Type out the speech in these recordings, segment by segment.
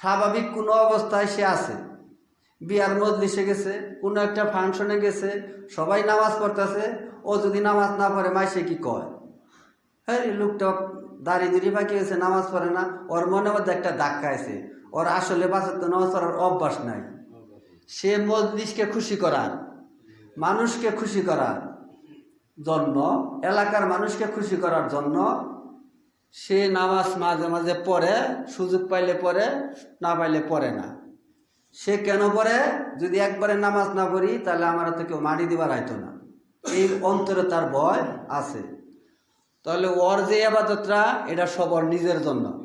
স্বাভাবিক কোনো অবস্থায় সে আছে। বিয়ার মজলিসে গেছে, কোনো একটা ফাংশনে গেছে, সবাই নামাজ পড়তেছে, ও যদি নামাজ না পড়ে মাইসে কি কয়? হ্যাঁ লোকটা দাঁড়িয়ে দাঁড়িয়ে বাকি গেছে নামাজ পড়ে না, ওর মনের মধ্যে একটা ধাক্কা আছে। ওর আসলে বাঁচার তো নামাজ পড়ার অভ্যাস নাই। সে মজলিসকে খুশি করার মানুষকে খুশি করার জন্য, এলাকার মানুষকে খুশি করার জন্য সে নামাজ মাঝে মাঝে পড়ে, সুযোগ পাইলে পড়ে, না পাইলে পড়ে না। সে কেন পড়ে? যদি একবারে নামাজ না পড়ি, তাহলে আমার তো কেউ মাটি দিবার হয়তো না। এই অন্তরে তার ভয় আছে। তাহলে ওর যে আবাদতরা এটা সবর নিজের জন্য।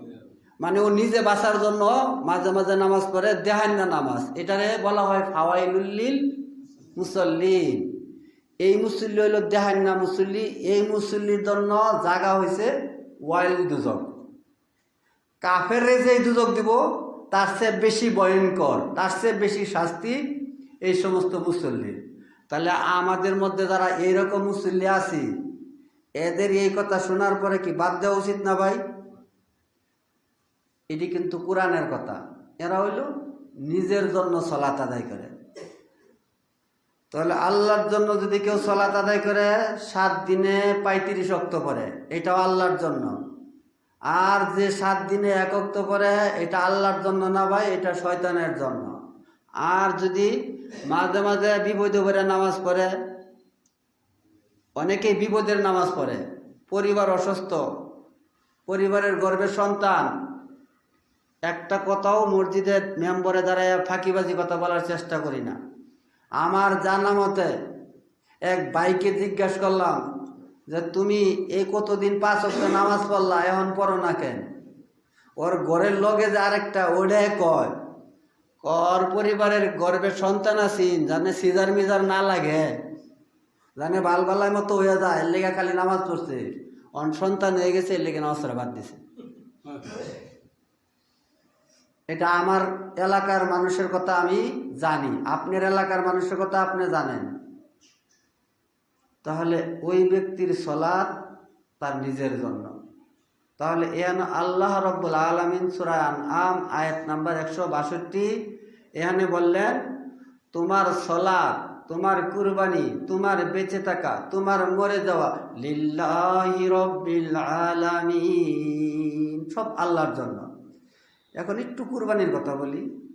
মানে ও নিজে বাঁচার জন্য মাঝে মাঝে নামাজ পড়ে দেহান্না নামাজ। এটারে বলা হয় ফাওয়াইলুল্লিল মুসল্লিন। এই মুসল্লি হইল দেহান্না মুসল্লি। এই মুসল্লির জন্য জাগা হয়েছে ওয়াইল দুজক কাফের যে দুজক দিব, তার চেয়ে বেশি ভয়ঙ্কর, তার চেয়ে বেশি শাস্তি এই সমস্ত মুসল্লি। তাহলে আমাদের মধ্যে যারা এইরকম মুসল্লি আছি, এদের এই কথা শোনার পরে কি বাদ দেওয়া উচিত না ভাই? এটি কিন্তু কোরআনের কথা। এরা হইল নিজের জন্য সলাত আদায় করে। তাহলে আল্লাহর জন্য যদি কেউ সলাত আদায় করে, সাত দিনে পঁয়ত্রিশ অক্ত পরে এটাও আল্লাহর জন্য। আর যে সাত দিনে এক অক্ত পরে এটা আল্লাহর জন্য না ভাই, এটা শয়তানের জন্য। আর যদি মাঝে মাঝে বিপদে পড়ে নামাজ পড়ে, অনেকেই বিপদের নামাজ পড়ে, পরিবার অসুস্থ, পরিবারের গর্বের সন্তান, একটা কথাও মসজিদের মেম্বরে দাঁড়ায় ফাঁকিবাজি কথা বলার চেষ্টা করি না। আমার জানা মতে এক বাইকে জিজ্ঞাসা করলাম যে, তুমি এই কতদিন পাঁচ অক্ট নামাজ পড়লা? এখন পড়ো না কেন? ওর ঘরের লগে যে আরেকটা ওটাই কয় ওর পরিবারের গর্বে সন্তান আছেন জানে সিজার মিজার না লাগে, জানে বালবালায় মতো হয়ে যায়, এর লেগে খালি নামাজ পড়ছে, অন সন্তান হয়ে গেছে, এর লেগে পড়া বাদ দিছে। এটা আমার এলাকার মানুষের কথা আমি জানি। আপনার এলাকার মানুষের কথা আপনি জানেন। তাহলে ওই ব্যক্তির সলাৎ তার নিজের জন্য। তাহলে এখানে আল্লাহ রব্বুল আলমিন সুরায়ন আম আয়াত নাম্বার একশো বাষট্টি, এখানে বললেন, তোমার সলাৎ, তোমার কুরবানি, তোমার বেঁচে থাকা, তোমার মরে যাওয়া লিল্লাহি রব্বিল আলামিন সব আল্লাহর জন্য। এখন একটু কুরবানির কথা বলি।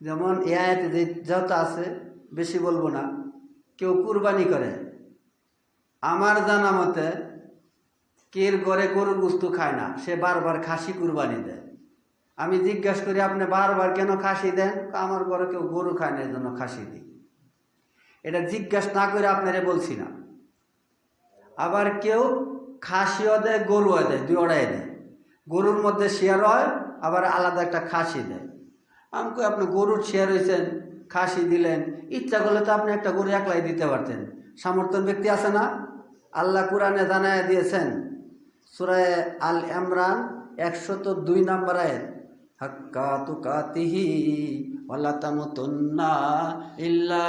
যেমন এ আয়াতে যে যত আছে, বেশি বলব না। কেউ কুরবানি করে। আমার জানা মতে, কের ঘরে গরু গুস্তু খায় না, সে বারবার খাসি কুরবানি দেয়। আমি জিজ্ঞাসা করি, আপনি বারবার কেন খাসি দেন? আমার ঘরে কেউ গরু খায় না এই জন্য খাসি দিই। এটা জিজ্ঞাসা না করে আপনারে বলছি না। আবার কেউ খাসিও দেয়, গরুও দেয়, দুই ওড়াই দেয়। গরুর মধ্যে শেয়ার হয় আবার আলাদা একটা খাসি দেয়। আমি কই, আপনি গরুর শেয়ার হয়েছেন খাসি দিলেন, ইচ্ছা করলে তো আপনি একটা গরু একলাই দিতে পারতেন। সামর্থ্য ব্যক্তি আছে না? আল্লাহ কোরআনে জানায় দিয়েছেন সুরায় আল এমরান একশো তো দুই নম্বর আয়াত হাক্কা ইল্লা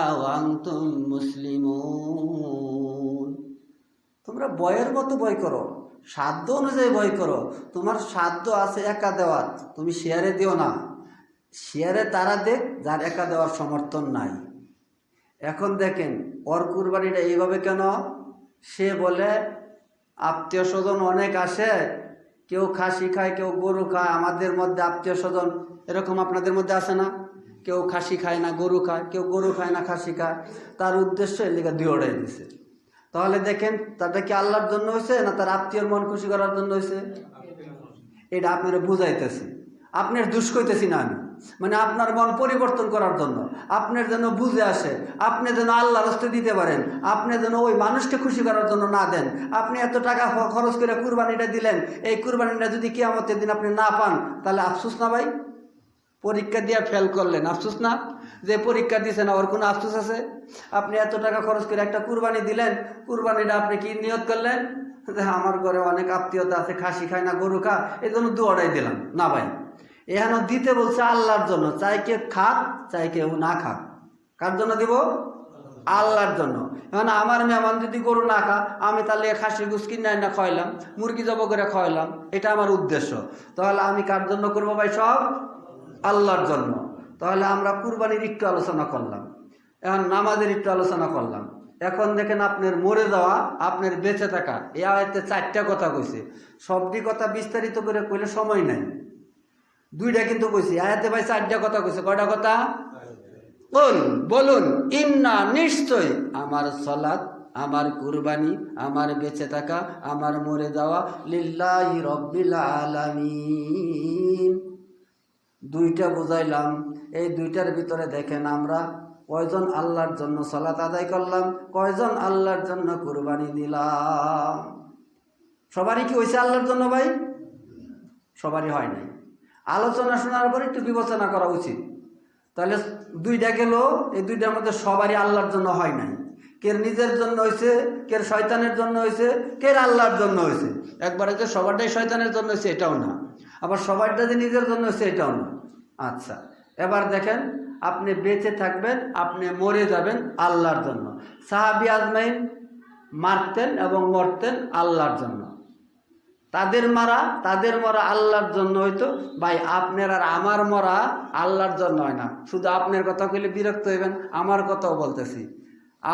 তোমরা বয়ের মতো বয় করো। সাধ্য অনুযায়ী বই করো। তোমার সাধ্য আছে একা দেওয়ার, তুমি শেয়ারে দিও না। শেয়ারে তারা দেখ, যার একা দেওয়ার সমর্থন নাই। এখন দেখেন, ওর কুরবানিটা এইভাবে কেন? সে বলে আত্মীয় স্বজন অনেক আসে, কেউ খাসি খায়, কেউ গরু খায়, আমাদের মধ্যে আত্মীয় স্বজন এরকম আপনাদের মধ্যে আসে না? কেউ খাসি খায় না, গরু খায়, কেউ গরু খায় না, খাসি খায়। তার উদ্দেশ্য এর লেগে দুই ওড়াই দিছে। তাহলে দেখেন তাটা কি আল্লাহর জন্য হয়েছে না তার আত্মীয়র মন খুশি করার জন্য হয়েছে? এটা আপনারা বুঝাইতেছি। আপনার দুষ কইতেছি না আমি। মানে আপনার মন পরিবর্তন করার জন্য। আপনার যেন বুঝে আসে, আপনি যেন আল্লাহ রস্তে দিতে পারেন, আপনি যেন ওই মানুষকে খুশি করার জন্য না দেন। আপনি এত টাকা খরচ করে কুরবানিটা দিলেন, এই কুরবানিটা যদি কিয়ামতের দিন আপনি না পান, তাহলে আফসোস না ভাই? পরীক্ষা দিয়ে ফেল করলেন। আফসোস না? যে পরীক্ষা দিছে না ওর কোনো আফসোস আছে? আপনি এত টাকা খরচ করে একটা কুরবানি দিলেন, কুরবানিটা আপনি কি নিয়ত করলেন? যে আমার ঘরে অনেক আত্মীয়তা আছে, খাসি খায় না, গরু খা এই জন্য দুয়ারাই দিলাম। না ভাই এখানে দিতে বলছে আল্লাহর জন্য, চাই কেউ খাক, চাই কেউ না খাক। কার জন্য দিব? আল্লাহর জন্য। এখন আমার মেহমান যদি গরু না খা আমি তাহলে খাসি গুস কিনে না খাওয়াইলাম মুরগি জব করে খাওয়াইলাম এটা আমার উদ্দেশ্য। তাহলে আমি কার জন্য করব ভাই সব? আল্লাহর জন্য। তাহলে আমরা কুরবানির একটু আলোচনা করলাম। এখন নামাজের একটু আলোচনা করলাম। এখন দেখেন আপনার মরে যাওয়া, আপনার বেঁচে থাকা এ আয়তে চারটা কথা কইছে। সবটি কথা বিস্তারিত করে কইলে সময় নাই। দুইটা কিন্তু কইছি। আয়াতে ভাই চারটা কথা কইছে। কয়টা কথা? বল, বলুন। ইন্না নিশ্চয় আমার সলাৎ আমার কুরবানি, আমার বেঁচে থাকা, আমার মরে যাওয়া লিল্লাহি রব্বিল আলামিন। দুইটা বুঝাইলাম, এই দুইটার ভিতরে দেখেন আমরা কয়জন আল্লাহর জন্য সলাত আদায় করলাম, কয়জন আল্লাহর জন্য কুরবানি দিলাম। সবারই কি হয়েছে আল্লাহর জন্য ভাই? সবারই হয় নাই। আলোচনা শোনার পর একটু বিবেচনা করা উচিত। তাহলে দুইটা গেল, এই দুইটার মধ্যে সবারই আল্লাহর জন্য হয় নাই। কের নিজের জন্য হয়েছে, কের শয়তানের জন্য হয়েছে, কের আল্লাহর জন্য হয়েছে। একবারে যে সবারটাই শয়তানের জন্য হয়েছে, এটাও না। আবার সবারটা যে নিজের জন্য এটাও না। আচ্ছা এবার দেখেন, আপনি বেঁচে থাকবেন, আপনি মরে যাবেন আল্লাহর জন্য। সাহাবি আজমাইন মারতেন এবং মরতেন আল্লাহর জন্য। তাদের মারা, তাদের মরা আল্লাহর জন্য হইতো ভাই আপনার আর আমার মরা আল্লাহর জন্য হয় না। শুধু আপনার কথা কইলে বিরক্ত হইবেন, আমার কথাও বলতেছি।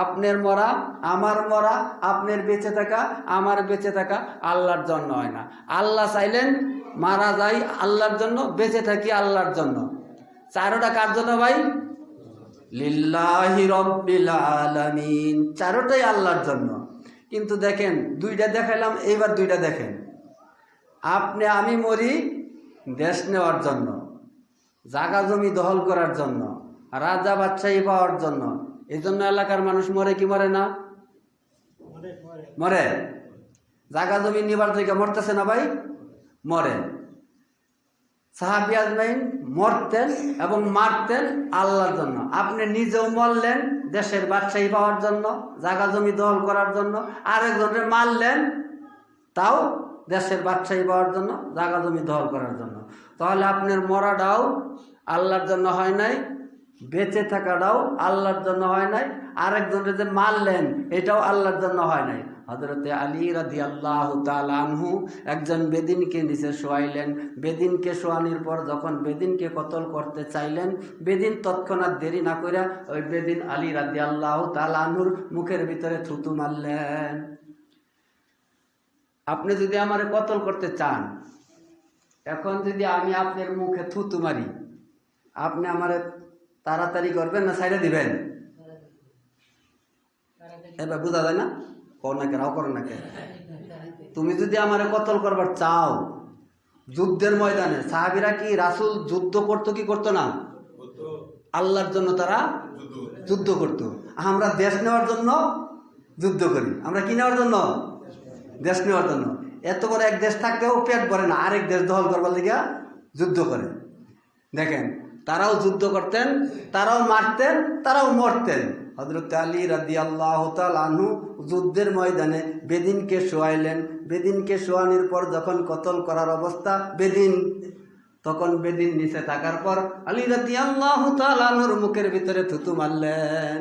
আপনার মরা, আমার মরা, আপনার বেঁচে থাকা, আমার বেঁচে থাকা আল্লাহর জন্য হয় না। আল্লাহ চাইলেন মারা যাই আল্লাহর জন্য বেঁচে থাকি আল্লাহর জন্য। চারোটা কার জন্য ভাই? লিল্লাহি রব্বিল আলামিন। চারোটাই আল্লাহর জন্য। কিন্তু দেখেন দুইটা দেখাইলাম এইবার দুইটা দেখেন। আপনি আমি মরি দেশ নেওয়ার জন্য জাগা জমি দখল করার জন্য রাজা বাদশাহী পাওয়ার জন্য। এই জন্য এলাকার মানুষ মরে কি মরে না? মরে। জাগা জমি নিবার থেকে মরতেছে না ভাই? মরে সাহাবি আজমাইন মরতেন এবং মারতেন আল্লাহর জন্য। আপনি নিজেও মরলেন দেশের বাদশাহী পাওয়ার জন্য, জাগা জমি দখল করার জন্য, আরেকজনের মারলেন, তাও দেশের বাদশাহী পাওয়ার জন্য, জাগা জমি দখল করার জন্য। তাহলে আপনার মরাটাও আল্লাহর জন্য হয় নাই, বেঁচে থাকাটাও আল্লাহর জন্য হয় নাই, আরেকজনের যে মারলেন, এটাও আল্লাহর জন্য হয় নাই। হজরতে আলী রাদি আল্লাহ আনহু একজন বেদিনকে নিচে শোয়াইলেন। বেদিনকে শোয়ানোর পর যখন বেদিনকে কতল করতে চাইলেন বেদিন তৎক্ষণাৎ দেরি না করে ওই বেদিন আলী রাদি আল্লাহ আনহুর মুখের ভিতরে থুতু মারলেন। আপনি যদি আমার কতল করতে চান এখন যদি আমি আপনার মুখে থুতু মারি আপনি আমার তাড়াতাড়ি করবেন না সাইডে দিবেন। এবার বোঝা যায় না? কর না কেন কর না কেন? তুমি যদি আমারে কতল করবার চাও যুদ্ধের ময়দানে সাহাবিরা কি রাসুল যুদ্ধ করতো কি করতো না? আল্লাহর জন্য তারা যুদ্ধ করতো। আমরা দেশ নেওয়ার জন্য যুদ্ধ করি। আমরা কি নেওয়ার জন্য? দেশ নেওয়ার জন্য। এত বড় এক দেশ থাকতেও পেট ভরে না আরেক দেশ দখল করবার লিগা যুদ্ধ করে। দেখেন তারাও যুদ্ধ করতেন তারাও মারতেন তারাও মরতেন। হজরত আলী রাদি আল্লাহ আনহু যুদ্ধের ময়দানে বেদিনকে শোয়াইলেন। বেদিনকে শোয়ানোর পর যখন কতল করার অবস্থা, বেদিন, তখন বেদিন নিচে থাকার পর আলী রাদি আল্লাহ আনহুর মুখের ভিতরে থুতু মারলেন।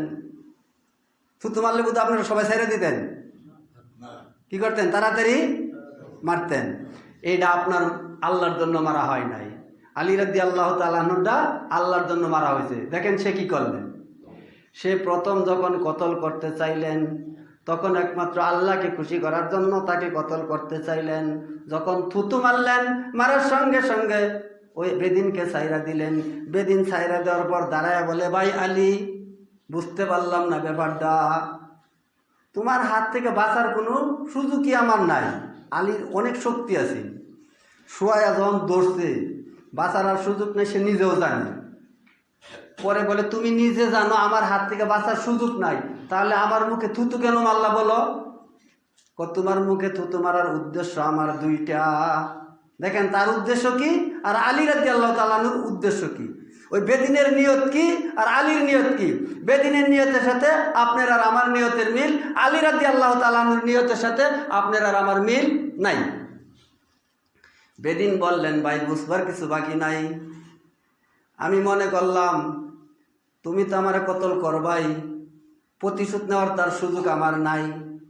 থুতু মারলে বুধ আপনারা সবাই ছেড়ে দিতেন? কি করতেন? তাড়াতাড়ি মারতেন। এইটা আপনার আল্লাহর জন্য মারা হয় নাই। আলী রাদি আল্লাহ তালাহনুরটা আল্লাহর জন্য মারা হয়েছে। দেখেন সে কি করলেন। সে প্রথম যখন কতল করতে চাইলেন, তখন একমাত্র আল্লাহকে খুশি করার জন্য তাকে কতল করতে চাইলেন। যখন থুতু মারলেন, মারার সঙ্গে সঙ্গে ওই বেদিনকে সাইরা দিলেন। বেদিন সাইরা দেওয়ার পর দাঁড়ায় বলে, ভাই আলী, বুঝতে পারলাম না ব্যাপারটা। তোমার হাত থেকে বাঁচার কোনো সুযোগই আমার নাই? আলীর অনেক শক্তি আছে। সোয়া যখন দৌড়ছে, বাঁচার আর সুযোগ নেই, সে নিজেও জানে। পরে বলে, তুমি নিজে জানো, আমার হাত থেকে বাঁচার সুযোগ নাই। তাহলে আমার মুখে থুতু কেন মারলা বলো? তোমার মুখে থুতু মারার উদ্দেশ্য আমার দুইটা। দেখেন, তার উদ্দেশ্য কি? আর আলী রাজি আল্লাহ তালানুর উদ্দেশ্য কি? ওই বেদিনের নিয়ত কি? আর আলীর নিয়ত কি? বেদিনের নিয়তের সাথে আপনার আর আমার নিয়তের মিল। আলী রাজি আল্লাহ তালানুর নিয়তের সাথে আপনার আর আমার মিল নাই। বেদিন বললেন, ভাই, বুঝবার কিছু বাকি নাই। আমি মনে করলাম তুমি তো আমার কতল করবাই। প্রতিশোধ নেওয়ার তার সুযোগ আমার নাই।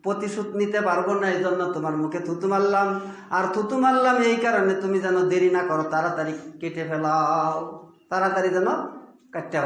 প্রতিশোধ নিতে পারব না এই জন্য তোমার মুখে থুতু মারলাম। আর থুতু মারলাম এই কারণে তুমি যেন দেরি না করো, তাড়াতাড়ি কেটে ফেলাও। তাড়াতাড়ি যেন কাটতে